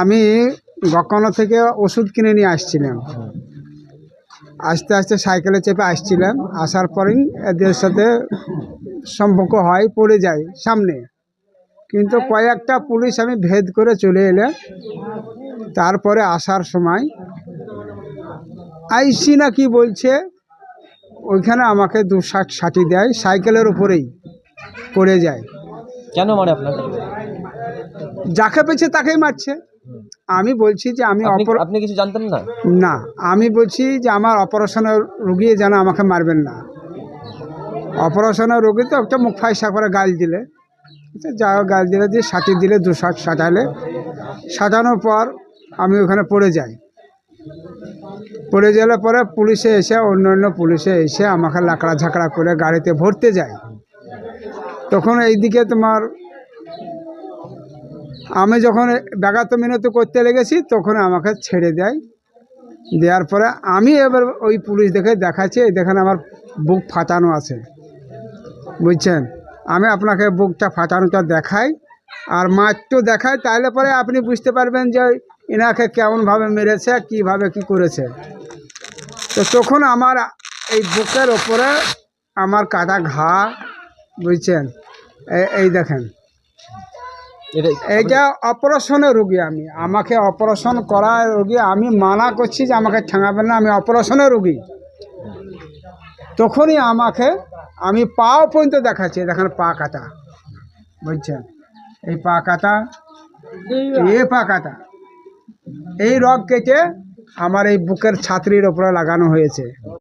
আমি গকনো থেকে ওষুধ কিনে নিয়ে আসছিলাম। আস্তে আস্তে সাইকেলে চেপে আসছিলাম। আসার পরেই এদের সাথে সম্পর্ক হয়, পড়ে যায় সামনে। কিন্তু কয়েকটা পুলিশ আমি ভেদ করে চলে এলে তারপরে আসার সময় আইসি না কি বলছে, ওইখানে আমাকে দু ষাট ষাটি দেয়, সাইকেলের উপরেই পড়ে যায়। কেন মানে আপনাকে? যাকে পেয়েছে তাকেই মারছে। আমি বলছি যে আমি আপনি কিছু জানতেন না? না আমি বলছি যে আমার অপারেশনের রুগী যেন আমাকে মারবেন না। অপারেশনের রুগী তো একটা মুখ ফাইসা করে গাল দিলে। আচ্ছা, যা গাল দিলে দিয়ে সাঁটি দিলে দু শাক সাঁটালে। সাজানোর পর আমি ওখানে পড়ে যাই। পড়ে গেলে পরে পুলিশে এসে অন্য অন্য পুলিশে এসে আমাকে লাকড়া ঝাঁকড়া করে গাড়িতে ভরতে যায়। তখন এইদিকে তোমার, আমি যখন ব্যাঘাত মিনত করতে লেগেছি, তখন আমাকে ছেড়ে দেয়। দেওয়ার পরে আমি এবার ওই পুলিশ দেখে দেখাচ্ছি দেখেন আমার বুক ফাটানো আছে। বুঝছেন? আমি আপনাকে বুকটা ফাটানোটা দেখাই, আর মাত্র দেখাই, তাহলে পরে আপনি বুঝতে পারবেন যে এনাকে কেমনভাবে মেরেছে, কীভাবে কি করেছে। তো তখন আমার এই বুকের ওপরে আমার কাটা ঘা বুঝছেন? এই দেখেন। এটা এইটা অপারেশনের রুগী আমি। আমাকে অপারেশন করা রুগী। আমি মানা করছি যে আমাকে ঠেঙাবেন না আমি অপারেশনের রুগী। তখনই আমাকে আমি পাও পর্যন্ত দেখাচ্ছি। দেখেন পা কাটা। বুঝছেন? এই পা কাটা এ পা কাটা। এই রগ কেটে আমার এই বুকের ছাত্রীর ওপরে লাগানো হয়েছে।